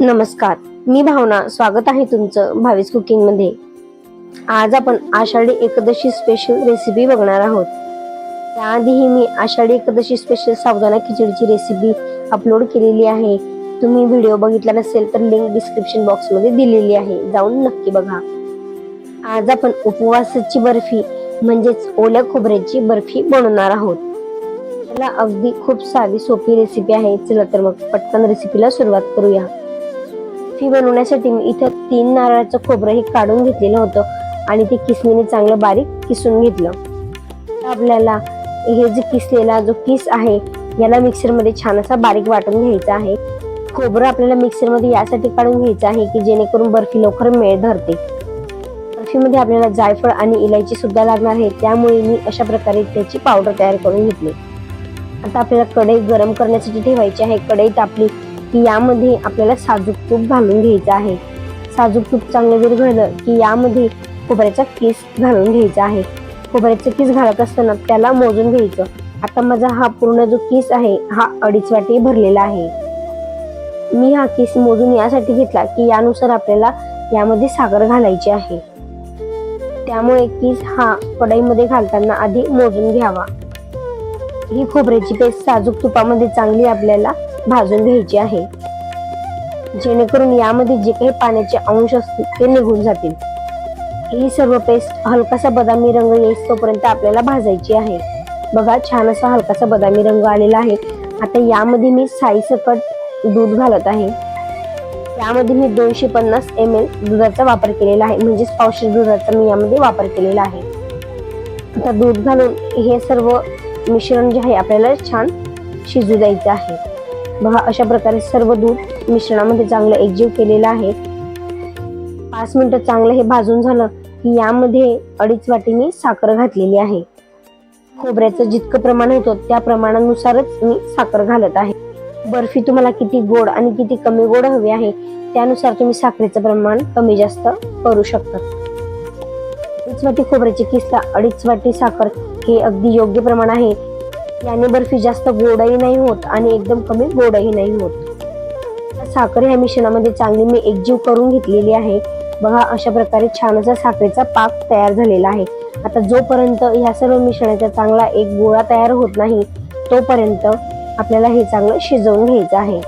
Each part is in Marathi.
नमस्कार. मी भावना. स्वागत आहे तुमचं भावीस कुकिंगमध्ये आज आपण आषाढी एकादशी स्पेशल रेसिपी बघणार आहोत. त्याआधीही मी आषाढी एकादशी स्पेशल साबुदाणा खिचडीची रेसिपी अपलोड केलेली आहे. तुम्ही व्हिडिओ बघितला नसेल तर लिंक डिस्क्रिप्शन बॉक्समध्ये दिलेली आहे. जाऊन नक्की बघा. आज आपण उपवासाची बर्फी म्हणजेच ओल्या खोबऱ्याची बर्फी बनवणार आहोत. त्याला अगदी खूप साधी सोपी रेसिपी आहे. चला तर मग पटकन रेसिपीला सुरुवात करूया. बर्फी बनवण्यासाठी मी इथं तीन नारळाचं खोबरं हे काढून घेतलेलं होतं आणि ते किसणीने चांगलं बारीक किसून घेतलं. आपल्याला हे जे किसलेला जो किस आहे याला मिक्सरमध्ये छान असा बारीक वाटून घ्यायचा आहे. खोबरं आपल्याला मिक्सरमध्ये यासाठी काढून घ्यायचं आहे की जेणेकरून बर्फी लवकर मेळ धरते. बर्फीमध्ये आपल्याला जायफळ आणि इलायची सुद्धा लागणार आहे त्यामुळे मी अशा प्रकारे त्याची पावडर तयार करून घेतली. आता आपल्याला कढई गरम करण्यासाठी ठेवायची आहे. कढई तापली की यामध्ये आपल्याला साजूक तूप घालून घ्यायचं आहे. साजूक तूप चांगलं जर घडलं की यामध्ये खोबऱ्याचा किस घालून घ्यायचा आहे. खोबऱ्याचं किस घालत असताना त्याला मोजून घ्यायचं. आता माझा हा पूर्ण जो किस आहे हा अडीच वाटी भरलेला आहे. मी हा किस मोजून यासाठी घेतला की यानुसार आपल्याला यामध्ये साखर घालायची आहे. त्यामुळे किस हा कढईमध्ये घालताना आधी मोजून घ्यावा. ही खोबऱ्याची पेस्ट साजूक तुपामध्ये चांगली आपल्याला भाजून घ्यायची आहे. जेणेकरून यामध्ये जे काही पाण्याचे अंश असतील ते निघून जातील. ही सर्व पेस्ट हलकासा बदामी रंग येईस तोपर्यंत आपल्याला भाजायची आहे. बघा छान असा हलकासा बदामी रंग आलेला आहे. आता यामध्ये मी साईसकट दूध घालत आहे. यामध्ये मी दोनशे पन्नास एम एल दुधाचा वापर केलेला आहे. म्हणजेच पावशे दुधाचा मी यामध्ये वापर केलेला आहे. आता दूध घालून हे सर्व मिश्रण जे आहे आपल्याला छान शिजू द्यायचं आहे. बघा अशा प्रकारे सर्व दूध मिश्रणामध्ये चांगलं एकजीव केलेलं आहे. पाच मिनिटं चांगलं हे भाजून झालं की यामध्ये अडीच वाटी मी साखर घातलेली आहे. खोबऱ्याचं जितकं प्रमाण होतं त्या प्रमाणानुसारच मी साखर घालत आहे. बर्फी तुम्हाला किती गोड आणि किती कमी गोड हवी आहे त्यानुसार तुम्ही साखरेचं प्रमाण कमी जास्त करू शकता. अडीच वाटी खोबऱ्याची किस्ता अडीच वाटी साखर हे अगदी योग्य प्रमाण आहे. याने बर्फी जास्त गोडही नाही होत आणि एकदम कमी गोडही नाही होत. साखर ह्या मिश्रणामध्ये चांगली मी एकजीव करून घेतलेली आहे. बघा अशा प्रकारे छान असा साखरेचा पाक तयार झालेला आहे. आता जोपर्यंत ह्या सर्व मिश्रणाचा चांगला एक गोळा तयार होत नाही तोपर्यंत आपल्याला हे चांगलं शिजवून घ्यायचं आहे.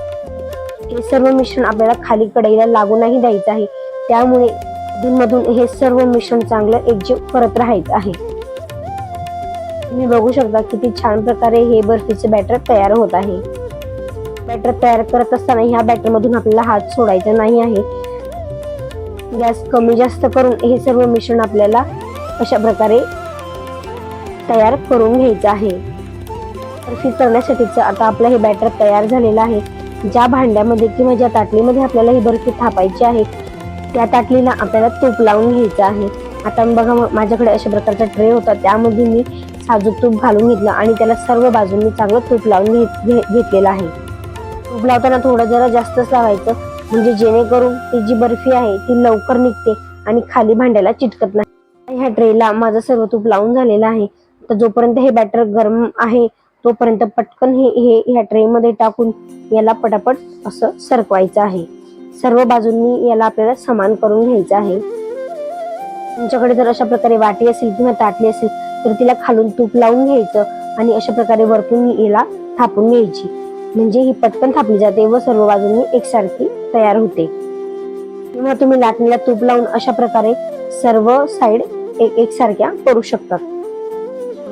हे सर्व मिश्रण आपल्याला खाली कढईला लागू नाही द्यायचं आहे. त्यामुळे मधून हे सर्व मिश्रण चांगलं एकजीव करत राहायचं आहे. तुम्ही बघू शकता किती छान प्रकारे हे बर्फीचे बॅटर तयार होत आहे. बॅटर तयार करत असताना ह्या बॅटर मधून आपल्याला हात सोडायचा नाही आहे. गॅस कमी जास्त करून हे सर्व मिश्रण आपल्याला अशा प्रकारे तयार करून घ्यायचं आहे. बर्फी करण्यासाठीच आता आपलं हे बॅटर तयार झालेलं आहे. ज्या भांड्यामध्ये किंवा ज्या ताटलीमध्ये आपल्याला ही बर्फी थापायची आहे त्या ताटलीला आपल्याला तूप लावून घ्यायचं आहे. आता बघा माझ्याकडे अशा प्रकारचा ट्रे होता त्यामध्ये मी साजूक तूप घालून घेतलं आणि त्याला सर्व बाजूंनी चांगलं तूप लावून घेतलेलं आहे. तूप लावताना थोडं जरा जास्तच लावायचं म्हणजे जेणेकरून ती जी बर्फी आहे ती लवकर निघते आणि खाली भांड्याला चिटकत नाही. ह्या ट्रेला माझं सर्व तूप लावून झालेलं आहे. तर जोपर्यंत हे बॅटर गरम आहे तोपर्यंत पटकन हे हे ह्या ट्रे मध्ये टाकून याला पटापट असं सरकवायचं आहे. सर्व बाजूंनी याला आपल्याला समान करून घ्यायचं आहे. तुमच्याकडे जर अशा प्रकारे वाटी असेल किंवा ताटली असेल तर तिला खालून तूप लावून घ्यायचं आणि अशा प्रकारे वरतून याला थापून घ्यायची. म्हणजे ही पटकन थापली जाते व सर्व बाजूंनी एकसारखी तयार होते. किंवा तुम्ही लाटणीला तूप लावून अशा प्रकारे सर्व साईड एक एकसारख्या करू शकतात.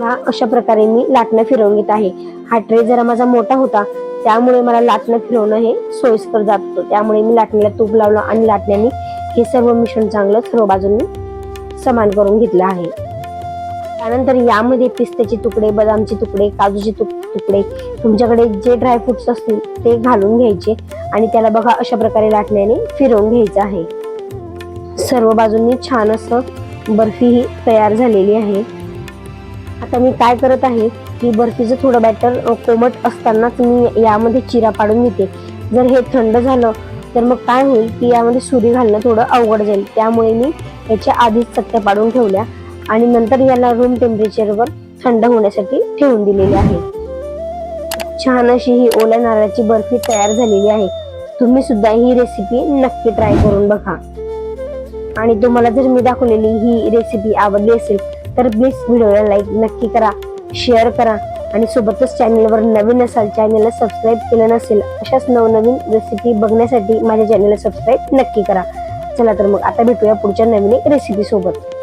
हा अशा प्रकारे मी लाटणं फिरवून घेत आहे. हा ट्रे जरा माझा मोठा होता त्यामुळे मला लाटणं फिरवणं हे सोयीस्कर जात. होतं त्यामुळे मी लाटणीला तूप लावलं आणि लाटण्याने हे सर्व मिश्रण चांगलं सर्व बाजूंनी समान करून घेतलं आहे. त्यानंतर यामध्ये पिस्त्याचे तुकडे बदामचे तुकडे काजूचे तुकडे तुमच्याकडे जे ड्रायफ्रुट्स असतील ते घालून घ्यायचे आणि त्याला बघा अशा प्रकारे लाटण्याने फिरवून घ्यायचं आहे. सर्व बाजूंनी छान असं बर्फी ही तयार झालेली आहे. आता मी काय करत आहे की बर्फीचं थोडं बॅटर कोमट असतानाच मी यामध्ये चिरा पाडून घेते. जर हे थंड झालं तर मग काय होईल की यामध्ये सुरी घालणं थोडं अवघड जाईल. त्यामुळे मी याच्या आधीच चट्ट्या पाडून ठेवल्या. आणि नंतर याला रूम टेम्परेचरवर थंड होण्यासाठी ठेवून दिलेली आहे. छान अशी ही ओल्या नारळाची बर्फी तयार झालेली आहे. तुम्ही सुद्धा ही रेसिपी नक्की ट्राय करून बघा. आणि तुम्हाला जर मी दाखवलेली ही रेसिपी आवडली असेल तर प्लीज व्हिडिओला लाईक नक्की करा शेअर करा आणि सोबतच चॅनलवर नवीन असाल चॅनलला सबस्क्राईब केलं नसेल अशाच नवनवीन रेसिपी बघण्यासाठी माझ्या चॅनलला सबस्क्राईब नक्की करा. चला तर मग आता भेटूया पुढच्या नवीन एक रेसिपी सोबत.